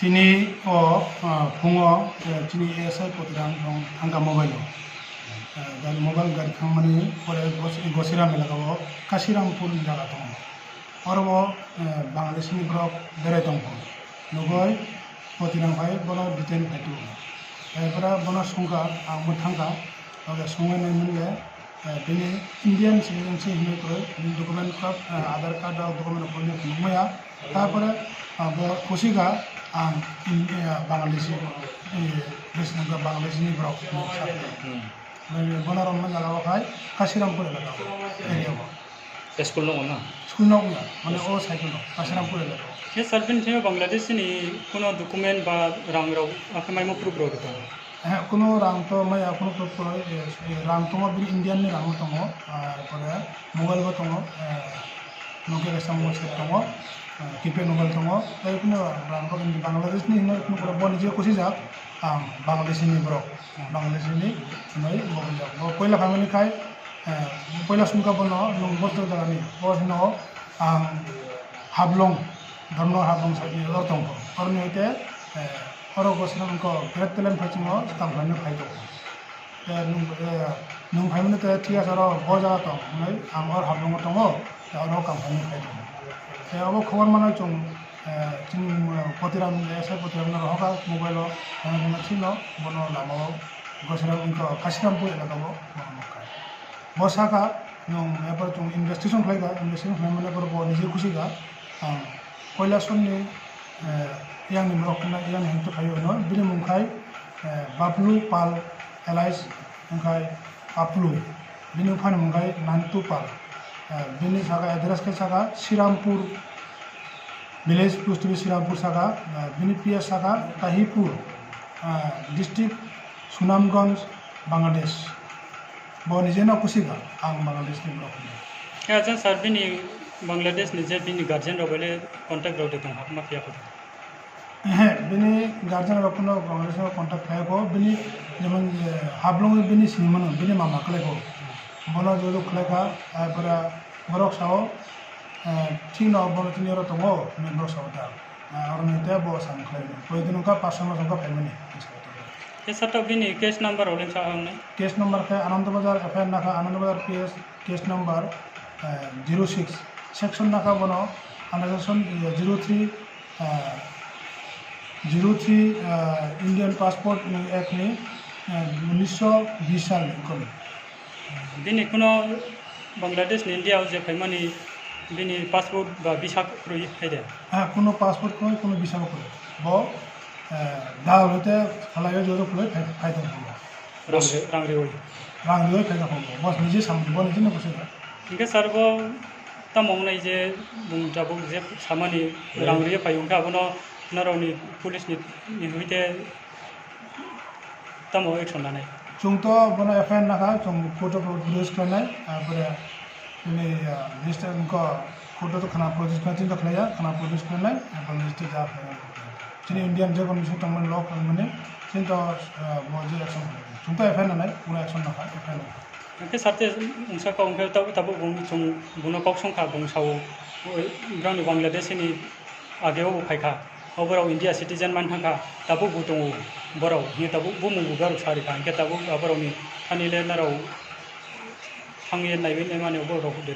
Gari khamani pore gosira melaga o kasirang pur jaga tong. Orobo Bangladesh ni brok bere tong po. Nugoi potirang pai bono detain phaitu. Erbara bono sungka ang muthangka oke sungai nai munge bini Indian citizenship hinui koi document kap Aadhaar card আর document বলে নময়া তারপরে कसिगा आं बांग्लादेशी बेसनागा बांग्लादेशनि ब्राव ओमफ्राय बनारमना जागाबाखाय कासिरामपुर एलाकाव एरियाव school दङ न school दङ माने अ साइकेल दं कासिरामपुर एलाकाव बे सारफिनथिङाव बांग्लादेशनि कुनु डकुमेन्ट बा रां राव आखाइ मुप्रुभ राव दङ হ্যাঁ কোনো রাং তো মানে এখনও তো রাং তো ইন্ডিয়ান রাং তো তারপরে মোবাইল তো নোকিয়া সামগ্রী তো টিপে নোবেল দङ तर पनि हाम्रो बाङ्लादेशनि कुनै कुरा बनिजियो कोसिस जाक बाङ्लादेशनि ब्रक बाङ्लादेशनि नै मबाइल जाक पहिला फामिलिखाय पहिला सुनका बन नम्बर जागानि बसिन आं हाबलং ধর্ম হাবলং সাইডनि রতং অরনি হইতে অরো গসনামক গ্রেট টেলেন্ট ফাইচিং স্থাপন ফাইদ नुंफायमनो थे थिया सर बजा दं नै आं और हाबलङ दङ अरो काम फाइनो फाइदों अब खबर माने जों जों पतिराम एसआई पतिराम रहका मोबाइल हेना थिन बनो लामो गसरा उनको काशिरामपुर एलाकाबो बसाका नों एबार जों इनभेस्टिगेशन खालायगा इनभेस्टिगेशन खालामनानै बर' निजे खुसिगा आं कयला समनि यांनि मरकना यांनि हेंथ थायो न बिनि मुंखाय बाबलु पाल एलाइस ओमफ्राय आपलु बिनि उफानि मुंखाय नान्टु पाल दिल्ली शाखा एड्रेस के शाखा श्रीरामपुर विलेज पोस्ट में श्रीरामपुर शाखा बिनी पी एस शाखा ताहीपुर डिस्ट्रिक्ट सुनामगंज बांग्लादेश। निजे ना कुशीगा आं बांग्लादेश अच्छा सर भी बांग्लादेश निजे भी गार्जियन रोबले कॉन्टैक्ट रव देखो हाथ माफिया को हैं? बिनी गार्जियन रखो बांग्लादेश कॉन्टैक्ट है को बिनी हाफ़ हाबलों बिनी सिनेमा बिनी मामा कले को। बोला जो जो खलेगा ऐ बड़ा borok sao tin obon tin yoro tongo me borok sao ta और मैं तय बहुत सामने खड़े हैं कोई दिनों का पाँच सौ में उनका फैमिली ये सब तो भी केस नंबर होने चाहिए हमने केस नंबर है आनंद बाजार F N नाखा Anand Bazar P S case number zero six section নাখা বনো আমরা section zero three zero three Indian passport act নিয়ে উনিশশো বিশ সাল बांग्लादेशनि इन्डियाव जे फैमानि बिनि पासपोर्ट बा भिसा ख्रुइ फायदे হ্যাঁ কোনো পাসপোর্ট করে কোনো ভিসা করে ব দাল হইতে খালাইও জোর করে ফাইদা হবো रां रां रेवल রাং দিয়ে ফাইদা হবো বস নিজে সামনে ব নিজে না বসে इनके सारबो तमावनाय जे बुं जाबो जे सामानि रां रे फायौ गाबनो नारावनि पुलिसनि निहुइते तमाव एक्सन लानाय চুং তো কোনো এফআইআর না খায় চুং ফটো প্রডিউস করে নাই। তারপরে তিনি লিস্টে ফটো তো খানা প্রডিউস করে চিন্তা খেলে যা খানা প্রডিউস করে নাই এবং লিস্টে যা তিনি ইন্ডিয়ান যে কমিশন তখন ল মানে চিন্তা যে অ্যাকশন চুং তো এফআইআর নাই কোনো অ্যাকশন না খায় এফআইআর না 그 사태 운사가 온게 따고 따고 봉이 좀 문어 걱정 가 봉사오 그런 방글라데시니 아게오 파이카 oborau india citizen man thangkha tabu butungu borau ni tabu bumungu garu sari kha ke tabu oborau ni thanile narau thangye naiwe nemane oborau de